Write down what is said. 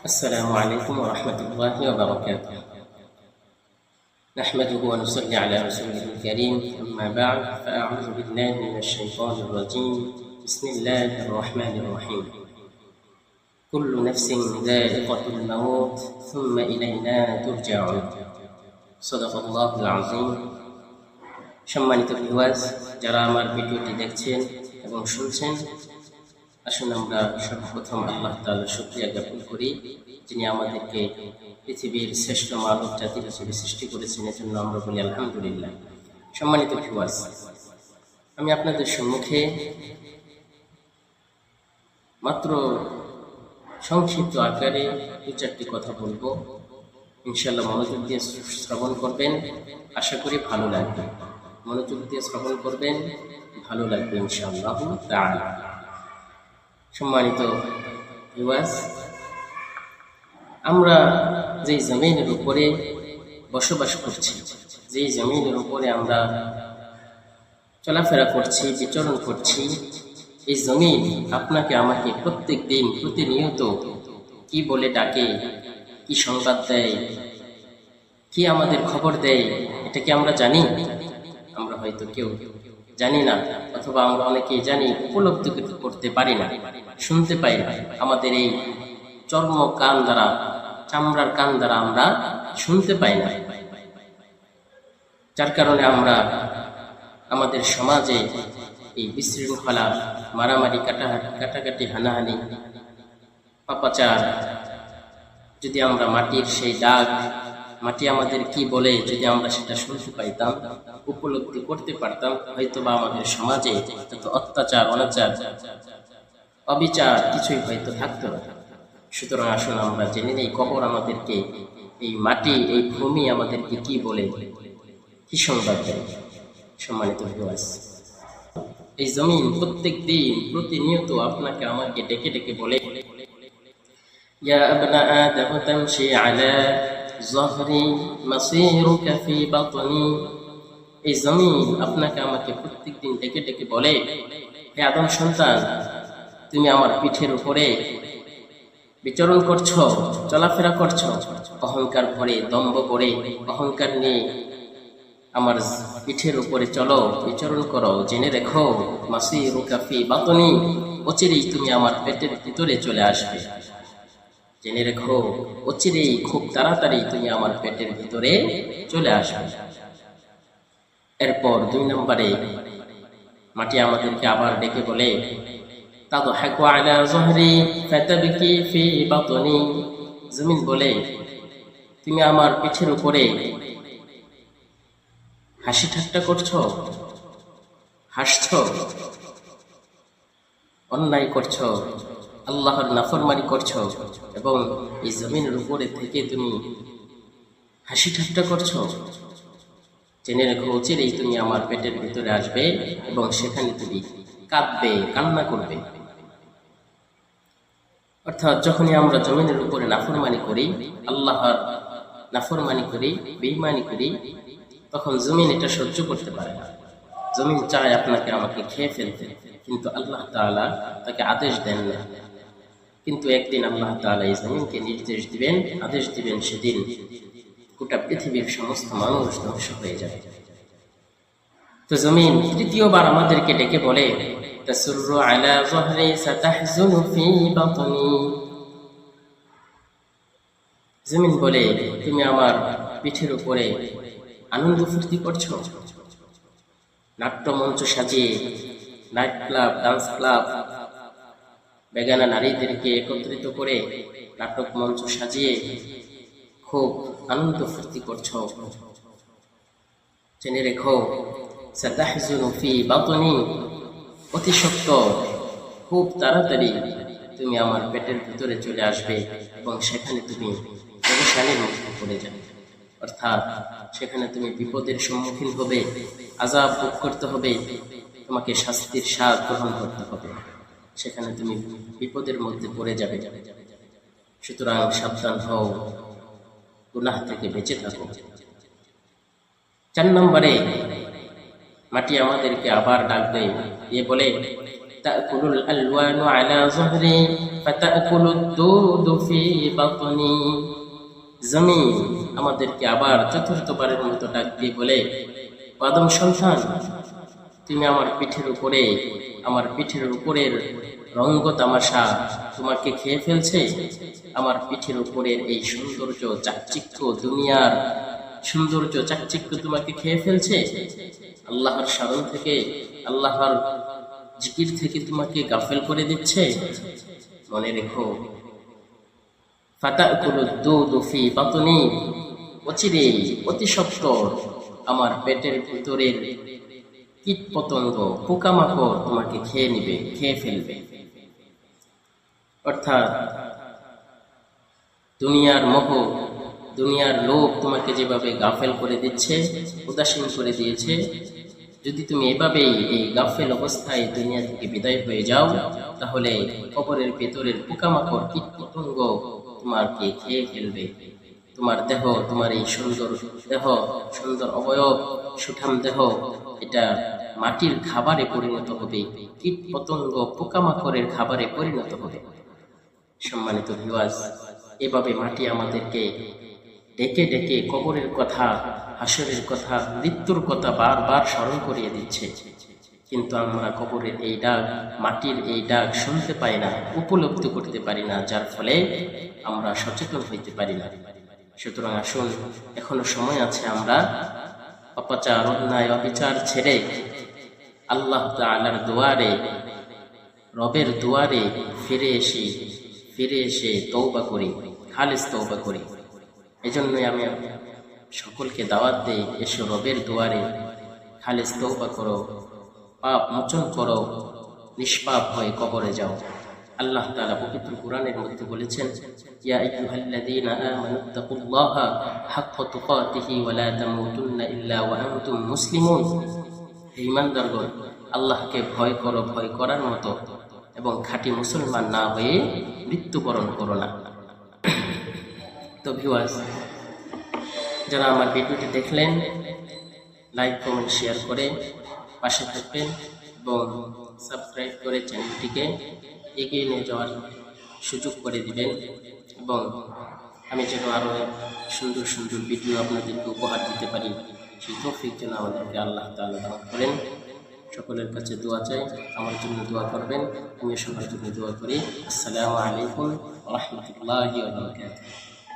السلام عليكم ورحمة الله وبركاته نحمده ونصلي على رسوله الكريم أما بعد فأعوذ بالله من الشيطان الرجيم بسم الله الرحمن الرحيم كل نفس ذائقة الموت ثم إلينا ترجعون صدق الله العظيم সম্মানিত ভিউয়ার্স যারা আমার ভিডিওটি দেখছেন এবং শুনছেন আসুন আমরা সর্বপ্রথম আল্লাহ তাআলা শুকরিয়া জ্ঞাপন করি, যিনি আমাদেরকে পৃথিবীর শ্রেষ্ঠ মানব জাতির হিসেবে সৃষ্টি করেছেন, এজন্য আমরা বলি আলহামদুলিল্লাহ। সম্মানিত ভিউয়ার্স আমি আপনাদের সম্মুখে মাত্র সংক্ষিপ্ত আকারে দু চারটি কথা বলব। ইনশাল্লাহ মনোযোগ দিয়ে শ্রবণ করবেন, আশা করি ভালো লাগবে। মনোযোগ দিয়ে শ্রবণ করবেন, ভালো লাগবে ইনশাআল্লাহ তাআলা। সম্মানিত ভিউয়ার্স আমরা যেই জমিনের উপরে বসবাস করছি, যেই জমিনের উপরে আমরা চলাফেরা করছি, বিচরণ করছি, এই জমিন আপনাকে আমাকে প্রত্যেক দিন প্রতিনিয়ত কি বলে ডাকে, কি সংবাদ দেয়, কি আমাদের খবর দেয়, এটা কি আমরা জানি? আমরা হয়তো কেউ জানি না, অথবা আমরা অনেকেই জানি, উপলব্ধি করতে পারি না। শুনতে পাই আমাদের এই চর্ম কান দ্বারা, চামড়ার কান দ্বারা আমরা শুনতে পাই না যার কারণে আমরা আমাদের সমাজে এই বিশৃঙ্খলা, মারামারি কাটাহাটি কাটাকাটি, হানাহানি, পাপাচার, যদি আমরা মাটির সেই দাগ, মাটি আমাদের কি বলে যদি আমরা সেটা শুনতে পাইতাম, উপলব্ধি করতে পারতাম হয়তো বা আমাদের সমাজে অত্যাচার, অনাচার অবিচার কিছুই হয়তো থাকতো না সুতরাং আসুন আমরা জেনে নেই কবর আমাদেরকে এই মাটি এই ভূমি আমাদেরকে কি বলে কি সংবাদ দেয় সম্মানিত ভিউয়ার্স এই জমিন প্রত্যেক দিন প্রতিনিয়ত আপনাকে আমাকে ডেকে ডেকে বলে يا ابن آدم تمشي على ظهري مصيرك في بطني এই জমিন আপনাকে আমাকে প্রত্যেক দিন ডেকে ডেকে বলে হে আদম সন্তান তুমি আমার পিঠের উপরে বিচরণ করছ, চলাফেরা করছ। অহংকার ভরে দম্ভ করে, অহংকার নিয়ে আমার পিঠের উপরে চলো, বিচরণ করো। জেনে রেখো মাসি রুকাফি বাতনি, অচিরেই তুমি আমার পেটের ভিতরে চলে আসবে। জেনে রেখো, অচিরেই খুব তাড়াতাড়ি তুমি আমার পেটের ভিতরে চলে আসবে। এরপর দুই নম্বরে মাটি আমাদেরকে আবার ডেকে বলে تضحك على ظهري فتبكي في بطني জমিন বলে তুমি আমার পিঠের উপরে হাসি ঠাট্টা করছো হাসছ অন্যায় করছো আল্লাহর নাফরমানি করছো এবং এই জমিনের উপরে থেকে তুমি হাসি ঠাট্টা করছো জেনে রেখো চিরেই তুমি আমার পেটের ভিতরে আসবে এবং সেখানে তুমি কাঁদবে কান্না করবে অর্থাৎ যখনই আমরা জমিনের উপরে নাফরমানি করি, আল্লাহর নাফরমানি করি বেইমানি করি, তখন জমিন এটা সহ্য করতে পারে না। জমিন চায় আপনাকে আমাকে খেয়ে ফেলতে, কিন্তু আল্লাহ তাআলা তাকে আদেশ দেন না। কিন্তু একদিন আল্লাহ তাআলা এই জমিনকে নির্দেশ দিবেন, আদেশ দিবেন সেদিন গোটা পৃথিবীর সমস্ত মানুষ ধ্বংস হয়ে যাবে। তো জমিন তৃতীয়বার আমাদেরকে ডেকে বলে تسر على ظهري ستحزن في بطني জমিন বলে তুমি আমার পিঠের উপরে আনন্দ ফুর্তি করছো নাট্য মঞ্চ সাজিয়ে নাইট ক্লাব ডান্স ক্লাব বেগানা নারীদেরকে একত্রিত করে নাটক মঞ্চ সাজিয়ে খুব আনন্দ ফুর্তি করছো জেনে রেখো সাতাহজুনু ফি বাতনি অতি সত্য খুব তাড়াতাড়ি তুমি আমার পেটের ভিতরে চলে আসবে এবং সেখানে তুমি পরেশানির মুখে পড়ে যাবে। অর্থাৎ সেখানে তুমি বিপদের সম্মুখীন হবে আজাব ভোগ করতে হবে, তোমাকে শাস্তির স্বাদ গ্রহণ করতে হবে। সেখানে তুমি বিপদের মধ্যে পড়ে যাবে। সুতরাং সাবধান হও, গুনাহ থেকে বেঁচে থাকো। চার নম্বরে মাটি আমাদেরকে আবার ডাক দেয় এ বলে تأكل الألوان على ظهري فتأكل الدود في بطني জমি আমাদেরকে আবার চতুর্থবারের মতো ডাক দিয়ে বলে আদম সন্তান তুমি আমার পিঠের উপরে আমার পিঠের উপরের রঙ্গ তামাশা তোমাকে খেয়ে ফেলছে আমার পিঠের উপরের এই সৌন্দর্য চাকচিক্য দুনিয়ার সৌন্দর্য, চাকচিক্য তোমাকে খেয়ে ফেলছে? আল্লাহর স্মরণ থেকে, আল্লাহর জিকির থেকে তোমাকে গাফেল করে দিচ্ছে? মনে রেখো। অতি সত্বর আমার পেটের ভিতরের কীট পতঙ্গ পোকামাকড় তোমাকে খেয়ে নিবে, খেয়ে ফেলবে। অর্থাৎ দুনিয়ার মোহ দুনিয়ার লোভ তোমাকে যেভাবে গাফেল করে দিচ্ছে, উদাসীন করে দিয়েছে, যদি তুমি এভাবেই এই গাফেল অবস্থায় দুনিয়া থেকে বিদায় হয়ে যাও, তাহলে কবরের ভেতরের পোকামাকড় কীট পতঙ্গ তোমাকে খেয়ে ফেলবে। তোমার দেহ, তোমার এই সুন্দর দেহ, সুন্দর অবয়ব, সুঠাম দেহ, এটা মাটির খাবারে পরিণত হবে কীট পতঙ্গ পোকামাকড়ের খাবারে পরিণত হবে। সম্মানিত ভিওয়াজ এভাবে মাটি আমাদেরকে ডেকে ডেকে কবরের কথা, হাসরের কথা, মৃত্যুর কথা বারবার স্মরণ করিয়ে দিচ্ছে। কিন্তু আমরা কবরের এই ডাক, মাটির এই ডাক শুনতে পাই না, উপলব্ধি করতে পারি না, যার ফলে আমরা সচেতন হইতে পারি না। সুতরাং আসুন, এখনও সময় আছে আমরা অপচার, অন্যায়, অবিচার ছেড়ে আল্লাহ তালার দুয়ারে, রবের দুয়ারে ফিরে এসে ফিরে এসে তৌবা করি, খালিস তৌবা করি। এজন্যই আমি সকলকে দাওয়াত দেই, এসো রবের দুয়ারে। খালিস তৌবা করো, পাপ মোচন করো, নিষ্পাপ হয়ে কবরে যাও। আল্লাহ তালা পবিত্র কোরআনের মধ্যে বলেছেন আল্লাহকে ভয় করো, ভয় করার মতো এবং খাঁটি মুসলমান না হয়ে মৃত্যুবরণ করো না। তো ভিউয়ার্স যারা আমার ভিডিওটি দেখলেন লাইক কমেন্ট শেয়ার করে পাশে থাকবেন এবং সাবস্ক্রাইব করে চ্যানেলটিকে এগিয়ে নিয়ে যাওয়ার সুযোগ করে দিবেন এবং আমি যেন আরও সুন্দর সুন্দর ভিডিও আপনাদেরকে উপহার দিতে পারি, সেই তৌফিক যেন আমাদেরকে আল্লাহ দান করেন। সকলের কাছে দোয়া চাই, আমার জন্য দোয়া করবেন আমি সবার জন্য দোয়া করি। আসসালামু আলাইকুম রহমতুল্লাহ